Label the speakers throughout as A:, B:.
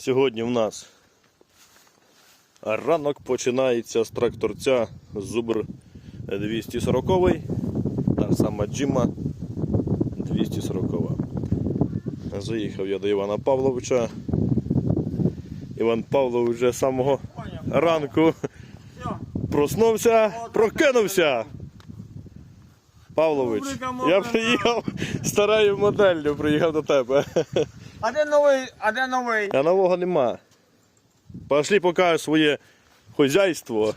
A: Сьогодні в нас ранок починається з тракторця Зубр 240 та сама Джима 240. Заїхав я до Івана Павловича. Іван Павлович вже з самого ранку проснувся, прокинувся. Павлович, я приїхав старою моделлю, приїхав до тебе.
B: А де новий, а де новий?
A: А нового нема. Пошли покажу своє хозяйство.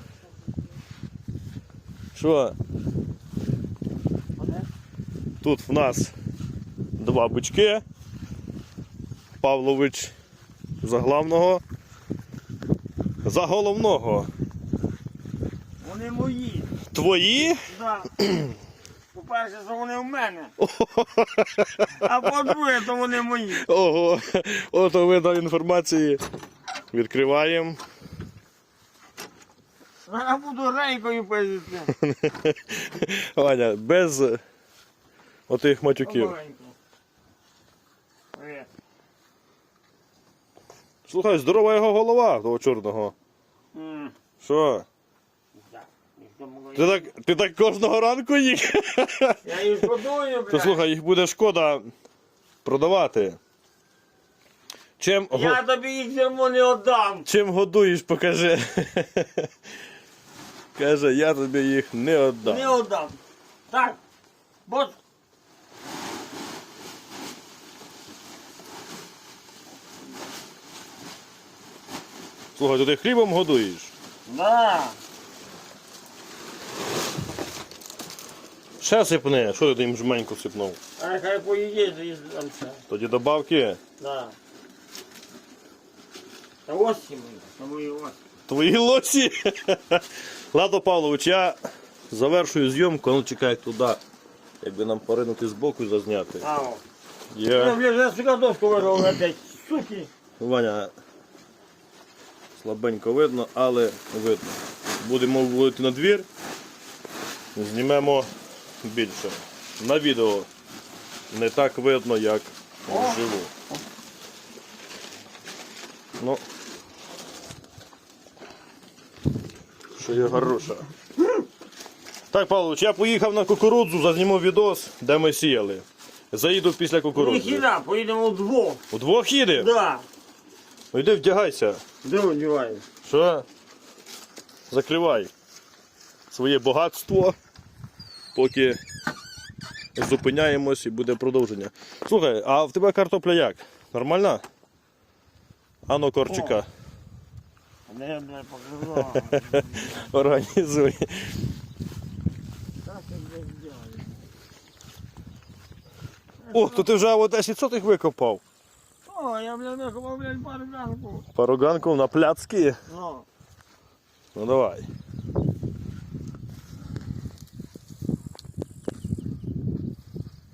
A: Що? Тут в нас два бички. Павлович за главного. За головного.
B: Вони мої.
A: Твої?
B: Да. По-перше, що вони в мене. А по-друге, то вони мої.
A: Ого, ото видав інформації. Відкриваємо.
B: Зараз буду рейкою пиздити.
A: Ваня, без отих матюків.
B: Привіт.
A: Слухай, здорова його голова, того чорного.
B: М,
A: Що? Ти так, ти так кожного ранку їх?
B: Я їх шкодую,
A: То слухай, їх буде шкода продавати. Чим,
B: Я тобі їх все не віддам.
A: чим годуєш, покажи. Каже, я тобі їх не віддам.
B: Не віддам. Так. Бо
A: Слухай, то ти хлібом годуєш?
B: Да.
A: Ще сипни, що ти їм жменьку сипнув?
B: А хай поїдеш і там все.
A: Тоді добавки.
B: Да. Та ось ці мої, та мої ось.
A: Твої лосі. Ладно, Павлович, я завершую зйомку, а ну чекай туди. Якби нам поринути збоку і зазняти.
B: А, о.
A: Я...
B: Я вже сикадовку вирвав на десь. Суки.
A: Ваня слабенько видно, але видно. Будемо вводити на двір, знімемо більше. На відео не так видно, як вживу. Ну, що є хороша. Так, Павлович, я поїхав на кукурудзу, зазніму відос, де ми сіяли. Заїду після кукурудзи.
B: Ніхіра, поїдемо вдвох.
A: Удвох їде?
B: Да.
A: Ну йди вдягайся.
B: Де одіваєш?
A: Що? Закривай своє багатство, поки зупиняємось і буде продовження. Слухай, а в тебе картопля як? Нормальна? Ано корчика.
B: Де я, блядь.
A: Організуй. О, то ти вже о 10 сотих викопав.
B: О, я, блядь, виховав, блядь, пару ранку.
A: Пароганку на пляцки.
B: Ну,
A: Ну давай.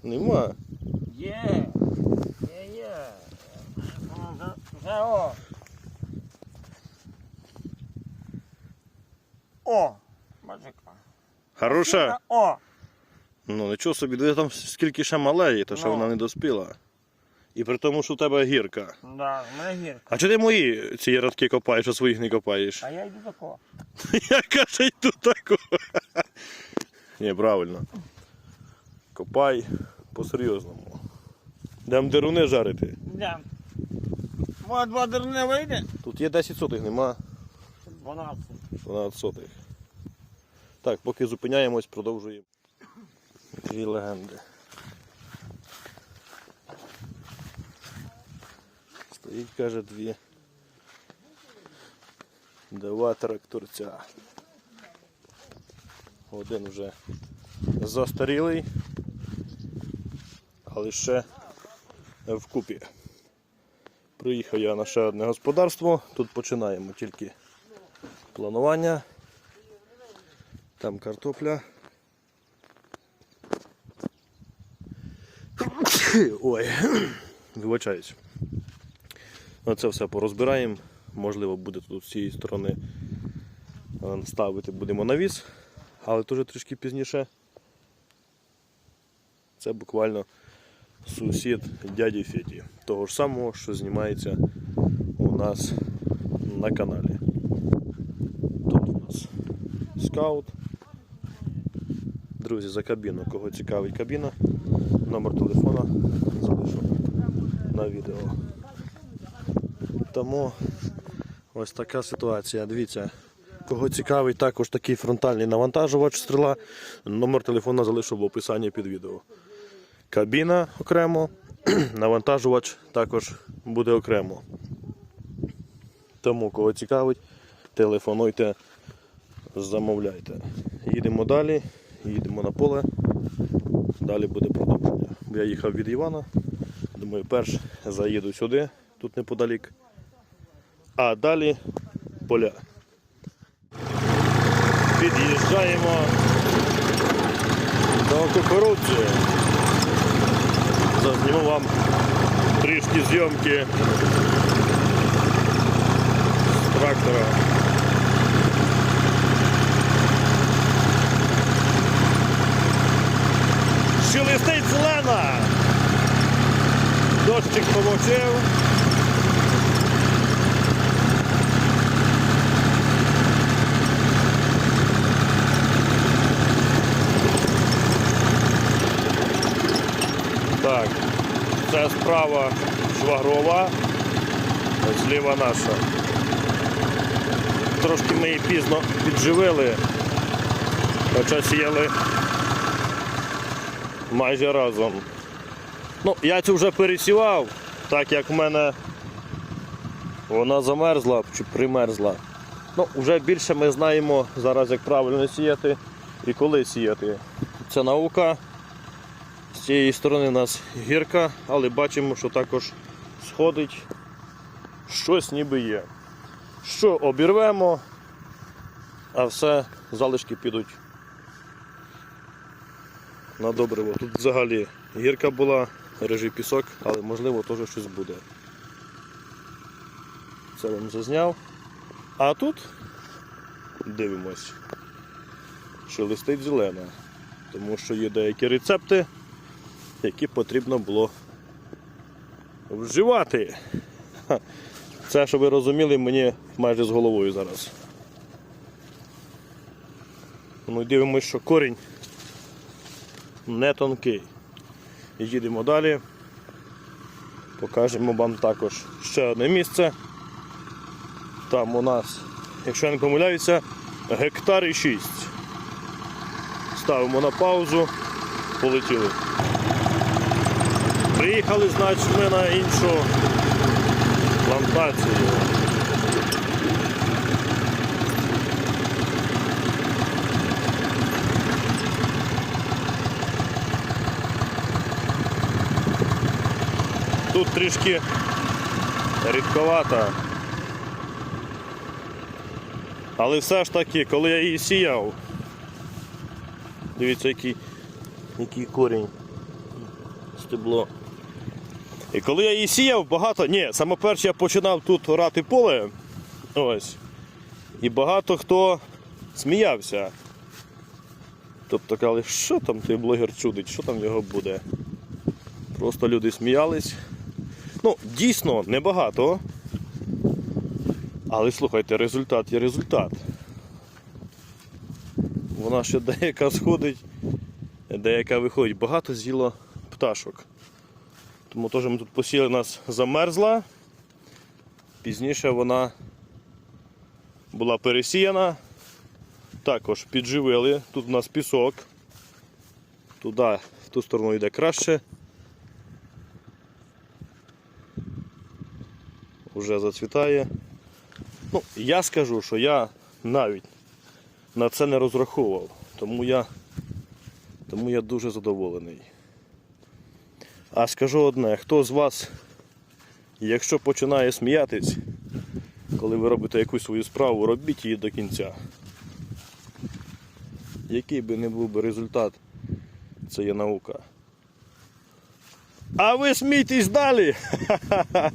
A: Нема.
B: є. Є, є. Вже- Вже, о. О, бачика.
A: Хороша?
B: О,
A: Ну нічого собі, диви там скільки ще малеї, то що
B: Ну.
A: вона не доспіла. І при тому, що в тебе гірка.
B: да, в мене гірка.
A: А чого ти мої ці радки копаєш, а своїх не копаєш?
B: А я йду такого.
A: Я каже, йду такого. Ні, правильно. Копай по-серйозному. Дам деруни жарити.
B: Йдем. Може, два дерни вийде?
A: Тут є 10 сотих, нема
B: 12.
A: 12 сотих. Так, поки зупиняємось, продовжуємо. Дві легенди. Стоїть, каже, дві. Два тракторця. Один вже застарілий, але ще вкупі. Приїхав я на ще одне господарство. Тут починаємо тільки планування. Там картопля. Ой, вибачаюсь. Оце все порозбираємо. Можливо, буде тут з цієї сторони е, ставити будемо навіс, але теж трішки пізніше. Це буквально сусід дяді Феді. Того ж самого, що знімається у нас на каналі. Тут у нас скаут. Друзі, за кабіну, кого цікавить кабіна, номер телефона залишу на відео. Тому ось така ситуація. Дивіться, кого цікавить також такий фронтальний навантажувач стріла, номер телефона залишу в описанні під відео. Кабіна окремо, навантажувач також буде окремо. Тому, кого цікавить, телефонуйте, замовляйте. Їдемо далі, їдемо на поле. Далі буде продовження. Я їхав від Івана. Думаю, перш заїду сюди, тут неподалік. А далі поля. Під'їжджаємо до кукурудзи. Зазніму вам трішки зйомки з трактора. Шелестить зелена. Дощик помочив. Так, це справа швагрова, зліва наша. Трошки ми її пізно підживили, хоча сіяли майже разом. Ну, я цю вже пересівав, так як в мене вона замерзла чи примерзла. Ну, вже більше ми знаємо зараз, як правильно сіяти і коли сіяти. Це наука. З цієї сторони у нас гірка, але бачимо, що також сходить щось ніби є. Що обірвемо, а все залишки підуть на добриво. Тут взагалі гірка була, рижий пісок, але можливо теж щось буде. Це вам зазняв. А тут дивимось, що листить зелена, тому що є деякі рецепти, які потрібно було вживати. Це, щоб ви розуміли, мені майже з головою зараз. Ну, і дивимось, що корінь не тонкий. Їдемо далі. Покажемо вам також ще одне місце. Там у нас, якщо я не помиляюся, гектар і 6. Ставимо на паузу, полетіли. Приїхали, значить, ми на іншу плантацію. Тут трішки рідковато. Але все ж таки, коли я її сіяв, дивіться, який, який корінь, стебло. І коли я її сіяв, багато. Ні, саме перше я починав тут орати поле. Ось. І багато хто сміявся. Тобто казали, що там той блогер чудить, що там в нього буде. Просто люди сміялись. Ну, дійсно, небагато. Але слухайте, результат є результат. Вона ще деяка сходить, деяка виходить. Багато з'їло пташок. Тому теж ми тут посіли, у нас замерзла. Пізніше вона була пересіяна. Також підживили. Тут у нас пісок. Туди, в ту сторону йде краще. Уже зацвітає. Ну, я скажу, що я навіть на це не розраховував, тому я, тому я дуже задоволений. А скажу одне, хто з вас, якщо починає сміятись, коли ви робите якусь свою справу, робіть її до кінця. Який би не був би результат, це є наука. А ви смійтесь далі!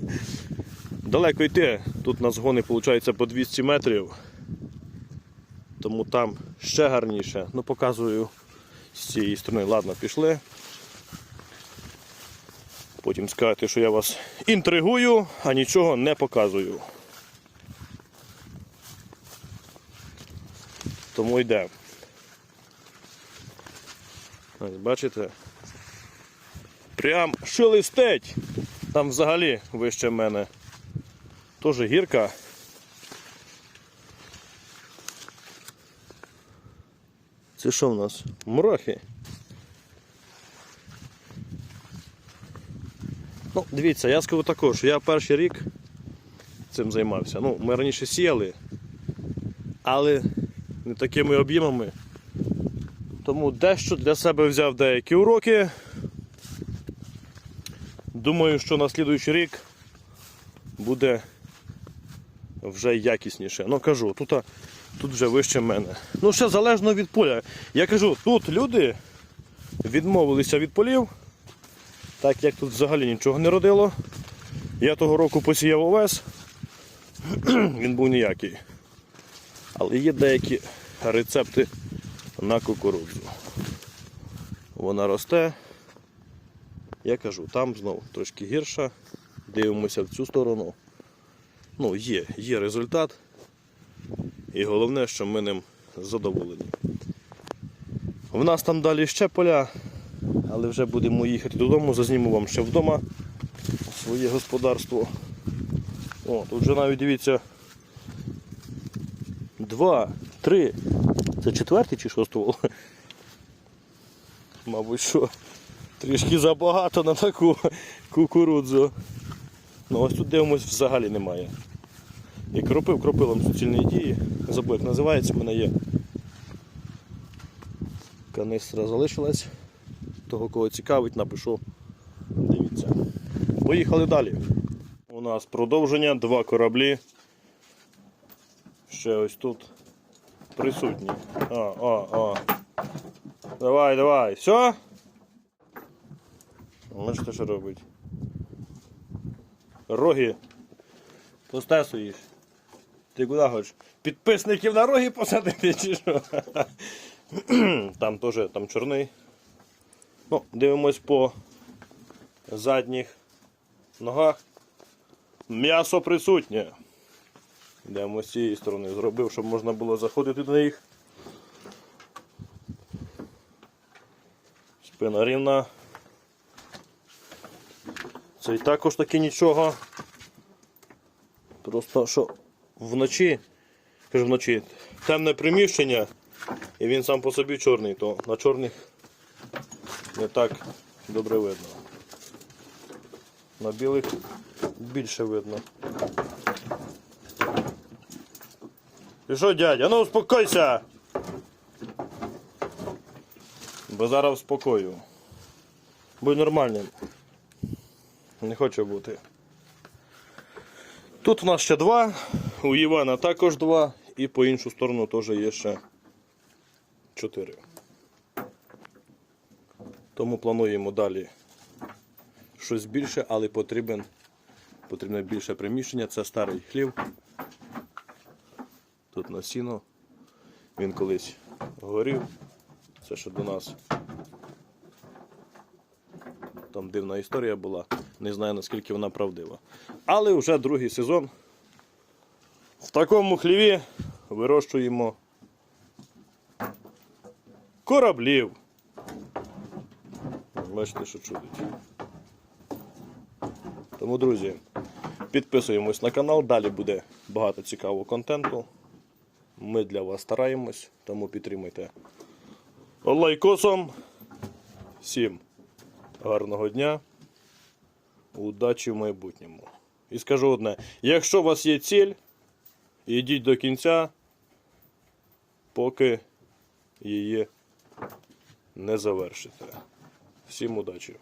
A: Далеко йти. Тут на згони виходить по 200 метрів. Тому там ще гарніше. Ну показую з цієї сторони. Ладно, пішли. Потім скажете, що я вас інтригую, а нічого не показую. Тому йде. Ось, Бачите? Прям шелестеть! Там взагалі вище мене. Теж гірка. Це що в нас? Мурахи? Ну, дивіться, я скажу також, я перший рік цим займався. Ну, ми раніше сіяли, але не такими об'ємами. Тому дещо для себе взяв деякі уроки. Думаю, що на слідуючий рік буде вже якісніше. Ну кажу, тут, тут вже вище мене. Ну, ще залежно від поля. Я кажу, тут люди відмовилися від полів, так як тут взагалі нічого не родило. Я того року посіяв овес, він був ніякий. Але є деякі рецепти на кукурудзу. Вона росте. Я кажу, там знов трошки гірша. Дивимося в цю сторону. Ну, є, є результат. І головне, що ми ним задоволені. В нас там далі ще поля, але вже будемо їхати додому, зазніму вам ще вдома своє господарство. О, тут вже навіть дивіться. Два, три. Це четвертий чи що ствол? Мабуть, що трішки забагато на таку кукурудзу. Ну ось тут дивимось взагалі немає. І кропив кропилом суцільної дії. Забув, як називається, в мене є. Канистра залишилась. Того, кого цікавить, напишу. Дивіться. Поїхали далі. У нас продовження, два кораблі. Ще ось тут присутні. А, а, а. Давай, давай. Все? Бачите, що робить? Роги постесуєш. Ти куди хочеш? Підписників на роги посадити чи що? Там теж там чорний. Ну, дивимось по задніх ногах. М'ясо присутнє. Йдемо з цієї сторони. Зробив, щоб можна було заходити до них. Спина рівна. Це і також таки нічого. Просто що вночі, кажу вночі, темне приміщення, і він сам по собі чорний, то на чорних не так добре видно. На білих більше видно. І що, дядя? Ну успокойся! Бо зараз спокою. Будь нормальним. Не хочу бути. Тут у нас ще два, у Івана також два, і по іншу сторону теж є ще чотири. Тому плануємо далі щось більше, але потрібен, потрібне більше приміщення. Це старий хлів. Тут на сіно. Він колись горів. Це ще до нас. Там дивна історія була. Не знаю наскільки вона правдива. Але вже другий сезон. В такому хліві вирощуємо кораблів. Бачите, що чудить. Тому, друзі, підписуємось на канал, далі буде багато цікавого контенту. Ми для вас стараємось, тому підтримуйте лайкосом. Всім гарного дня, удачі в майбутньому. І скажу одне: якщо у вас є ціль, йдіть до кінця, поки її не завершите. Всім удачі!